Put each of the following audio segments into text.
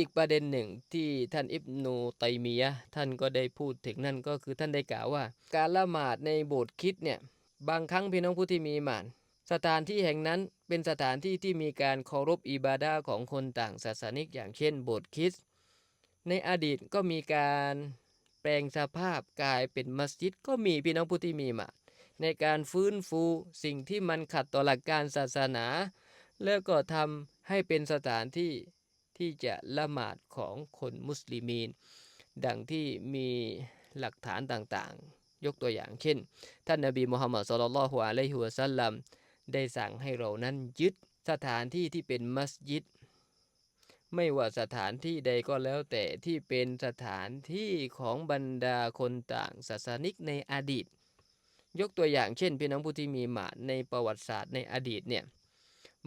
อีกประเด็นหนึ่งที่ท่านอิบนูตัยมียะท่านก็ได้พูดถึงนั่นก็คือท่านได้กล่าวว่า การละหมาดในโบสถ์คิดเนี่ยบางครั้งพี่น้องผู้ที่มีหมานสถานที่แห่งนั้นเป็นสถานที่ที่มีการเคารพอิบาดาของคนต่างศาสนิกอย่างเช่นโบสถ์คริสต์ในอดีตก็มีการแปลงสภาพกลายเป็นมัสยิดก็มีพี่น้องผู้ที่มีอีหมานในการฟื้นฟูสิ่งที่มันขัดต่อหลักการศาสนา แล้วก็ทำให้เป็นสถานที่ ที่จะละหมาดของคนมุสลิมีน ดังที่มีหลักฐานต่างๆ ยกตัวอย่างเช่น ท่านนบีมุฮัมมัดสุลลัลฮุอะลัยฮิวะสัลลัมได้สั่งให้เรานั้นยึดสถานที่ที่เป็นมัสยิด ไม่ว่าสถานที่ใดก็แล้วแต่ที่เป็นสถานที่ของบรรดาคนต่างศาสนิกในอดีต ยกตัวอย่างเช่นพี่น้องผู้ที่มีหมาดในประวัติศาสตร์ในอดีตเนี่ย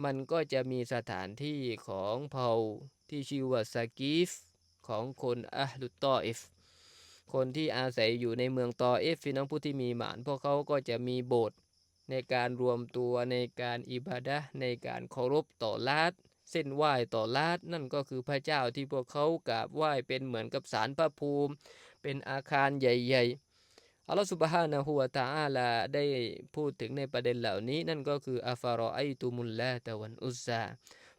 มันก็จะมีสถานที่ของเผ่าที่ชื่อว่าสกีฟของคนอะฮ์ลุตตอเอฟคนที่อาศัยอยู่ในเมืองตอเอฟพี่น้องผู้ที่มีหมานพวกเขาก็จะมีโบสถ์ในการรวมตัวในการอิบาดะในการเคารพต่อลาดเส้นไหว้ต่อลาดนั่นก็คือพระเจ้าที่พวกเขากราบไหว้เป็นเหมือนกับศาลพระภูมิ เป็นอาคารใหญ่ ๆ อัลลอฮฺสุบฮานะฮูวะตะอาลาได้พูดถึงในประเด็นเหล่านี้ นั่นก็คืออัฟารอไอตุมุลลาตะวันอุซา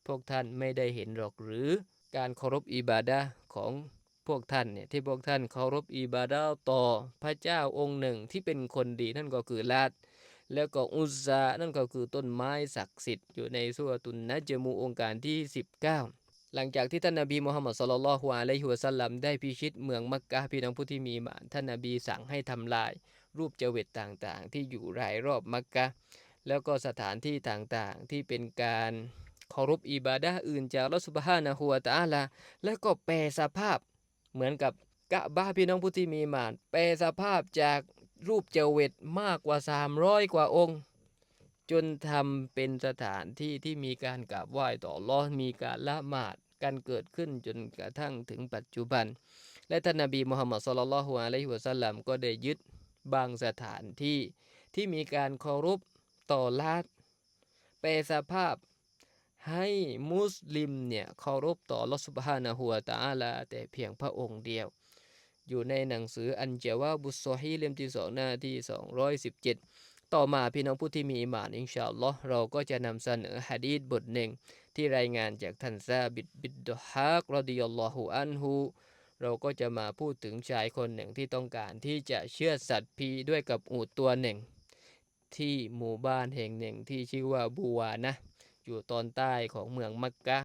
พวกท่านไม่ได้เห็นหรอกหรือการเคารพอิบาดะของพวกท่านเนี่ยที่พวกท่านเคารพอิบาดะต่อพระเจ้าองค์หนึ่งที่เป็นคนดีนั่นก็คือลาดแล้วก็อุซซานั่นก็คือต้นไม้ศักดิ์สิทธิ์อยู่ในสุรตุนนะจมูองค์การที่ 19 หลังจากที่ท่านนบีมุฮัมมัดสุลลัลฮุอะลัยฮิวะสัลลัมได้พิชิตเมืองมักกะพี่น้องผู้ที่มีมานท่านนบีสั่งให้ทำลาย รูปเจวิตต่างๆ ที่อยู่รายรอบมักกะแล้วก็สถานที่ต่างๆ ที่เป็นการเคารพอิบาดะอื่นจากลอสุบฮานะฮูวตาลาแล้วก็แปลสภาพเหมือนกับกะบ้าพี่น้องผู้ที่มีมานแปลสภาพจากรูปเจวิตมากกว่า 300 กว่าองค์ จนทำเป็นสถานที่ที่มีการกราบไหว้ต่อลอมีการละหมาด กันเกิดขึ้นจนกระทั่งถึงปัจจุบัน และท่านนบีมุฮัมมัดสุลลัลฮุอะลัยฮิวะสัลลัมก็ได้ยึดบางสถานที่ที่มีการเคารพต่อลาดแปลสภาพให้มุสลิมเนี่ยเคารพต่อลอสุบฮานะฮูวตาลา แต่เพียงพระองค์เดียว อยู่ในหนังสืออันเจวาบุสโซฮีเล่มที่สองหน้าที่ 217 ต่อมาพี่น้องผู้ที่มีอิมานอินชาอัลลอฮ์เราก็จะนำเสนอฮะดีษบทหนึ่ง ที่รายงานจากท่านซาบิดบิดดฮากรดิยัลลอฮุอันฮูเราก็จะมาพูดถึงชายคนหนึ่งที่ต้องการที่จะเชื่อสัตว์พีด้วยกับอูดตัวหนึ่ง ที่หมู่บ้านแห่งหนึ่งที่ชื่อว่าบูวานะ อยู่ตอนใต้ของเมืองมักกะ